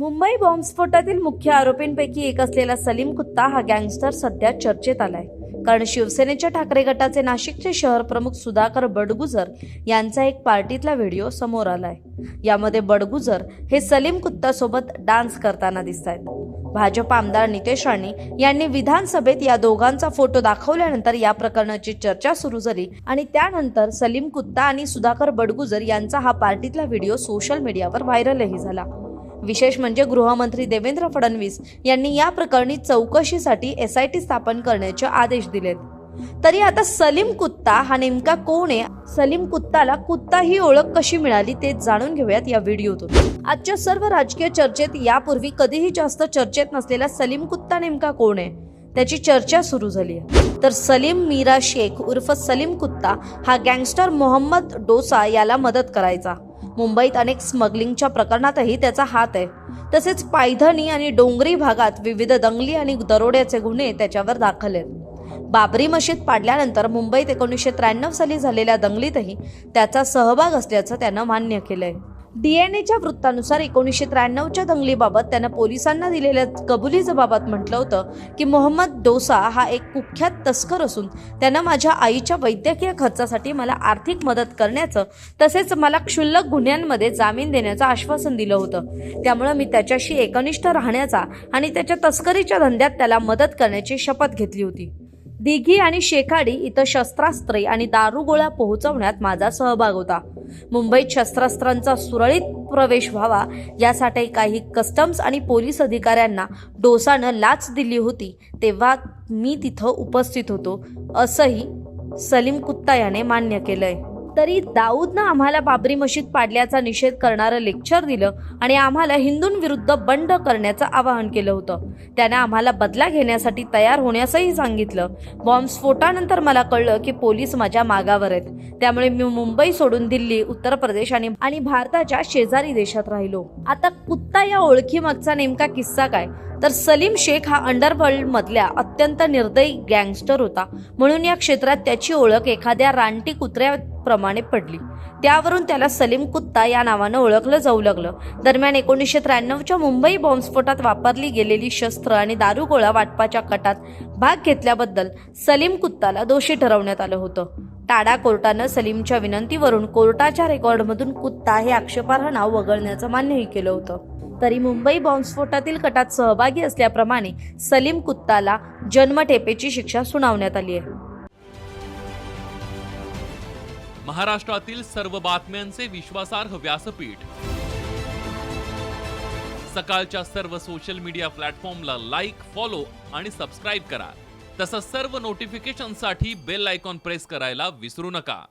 मुंबई बॉम्बस्फोटातील मुख्य आरोपींपैकी एक असलेला सलीम कुत्ता हा गँगस्टर सध्या चर्चेत आलाय. कारण शिवसेनेच्या ठाकरे गटाचे नाशिकचे शहर प्रमुख सुधाकर बडगुजर यांचा एक पार्टीतला व्हिडिओ समोर आलाय. यामध्ये बडगुजर हे सलीम कुत्तासोबत डान्स करताना दिसत आहेत भाजप आमदार नितेश राणे यांनी विधानसभेत या दोघांचा फोटो दाखवल्यानंतर या प्रकरणाची चर्चा सुरू झाली आणि त्यानंतर सलीम कुत्ता आणि सुधाकर बडगुजर यांचा हा पार्टीतला व्हिडिओ सोशल मीडियावर व्हायरलही झाला. विशेष म्हणजे गृहमंत्री देवेंद्र फडणवीस यांनी या प्रकरणी चौकशीसाठी एस आय टी स्थापन करण्याचे आदेश दिलेत. तरी आता सलीम कुत्ता हा नेमका कोण आहे? सलीम कुत्ताला कुत्ता ही ओळख कशी मिळाली ते जाणून घेऊयात या व्हिडिओतून. आजच्या सर्व राजकीय चर्चेत यापूर्वी कधीही जास्त चर्चेत नसलेला सलीम कुत्ता नेमका कोण आहे? त्याची चर्चा सुरू झाली आहे. तर सलीम मीरा शेख उर्फ सलीम कुत्ता हा गँगस्टर मोहम्मद डोसा याला मदत करायचा. मुंबईत अनेक स्मगलिंगच्या प्रकरणातही त्याचा हात आहे. तसेच पायधनी आणि डोंगरी भागात विविध दंगली आणि दरोड्याचे गुन्हे त्याच्यावर दाखल आहेत. बाबरी मशीद पाडल्यानंतर मुंबईत एकोणीसशे त्र्याण्णव साली झालेल्या दंगलीतही त्याचा सहभाग असल्याचं त्यानं मान्य केलंय. डीएनएच्या वृत्तानुसार एकोणीसशे त्र्याण्णवच्या दंगलीबाबत त्यानं पोलिसांना दिलेल्या कबुली जबाबात म्हटलं होतं की मोहम्मद डोसा हा एक कुख्यात तस्कर असून त्यानं माझ्या आईच्या वैद्यकीय खर्चासाठी मला आर्थिक मदत करण्याचं तसेच मला क्षुल्लक गुन्ह्यांमध्ये जामीन देण्याचं आश्वासन दिलं होतं. त्यामुळं मी त्याच्याशी एकनिष्ठ राहण्याचा आणि त्याच्या तस्करीच्या धंद्यात त्याला मदत करण्याची शपथ घेतली होती. दिघी आणि शेखाडी इथं शस्त्रास्त्रे आणि दारुगोळा पोहोचवण्यात माझा सहभाग होता. मुंबईत शस्त्रास्त्रांचा सुरळीत प्रवेश व्हावा यासाठी काही कस्टम्स आणि पोलीस अधिकाऱ्यांना डोसानं लाच दिली होती. तेव्हा मी तिथं उपस्थित होतो असंही सलीम कुत्ता याने मान्य केलंय. तरी दाऊदनं आम्हाला बाबरी मशीद पाडल्याचा निषेध करणारं लेक्चर दिलं आणि आम्हाला हिंदूंविरुद्ध बंड करण्याचं आवाहन केलं होतं. त्याने आम्हाला बदला घेण्यासाठी तयार होण्यासही सांगितलं. बॉम्बस्फोटानंतर मला कळलं की पोलीस माझ्या मागावर आहेत. त्यामुळे मी मुंबई सोडून दिल्ली उत्तर प्रदेश आणि आणि भारताच्या शेजारी देशात राहिलो. आता कुत्ता या ओळखीमागचा नेमका किस्सा काय? तर सलीम शेख हा अंडरवर्ल्ड मधल्या अत्यंत निर्दयी गँगस्टर होता. म्हणून या क्षेत्रात त्याची ओळख एखाद्या रानटी कुत्र्याप्रमाणे पडली. त्यावरून त्याला सलीम कुत्ता या नावानं ओळखलं जाऊ लागलं. दरम्यान एकोणीसशे त्र्याण्णवच्या मुंबई बॉम्बस्फोटात वापरली गेलेली शस्त्र आणि दारुगोळा वाटपाच्या कटात भाग घेतल्याबद्दल सलीम कुत्ताला दोषी ठरवण्यात आलं होतं. टाडा कोर्टानं सलीमच्या विनंतीवरून कोर्टाच्या रेकॉर्डमधून कुत्ता हे आक्षेपार्ह नाव वगळण्याचं मान्यही केलं होतं. तरी मुंबई बॉम्बस्फोटातील कटात सहभागी असल्याप्रमाणे सलीम कुत्ताला जन्मठेपेची शिक्षा सुनावण्यात आली आहे. महाराष्ट्रातील सर्व बातम्यांचे विश्वासार्ह व्यासपीठ. सकाळच्या सर्व सोशल मीडिया प्लॅटफॉर्मला लाईक फॉलो आणि सबस्क्राईब करा. तसंच सर्व नोटिफिकेशनसाठी बेल आयकॉन प्रेस करायला विसरू नका.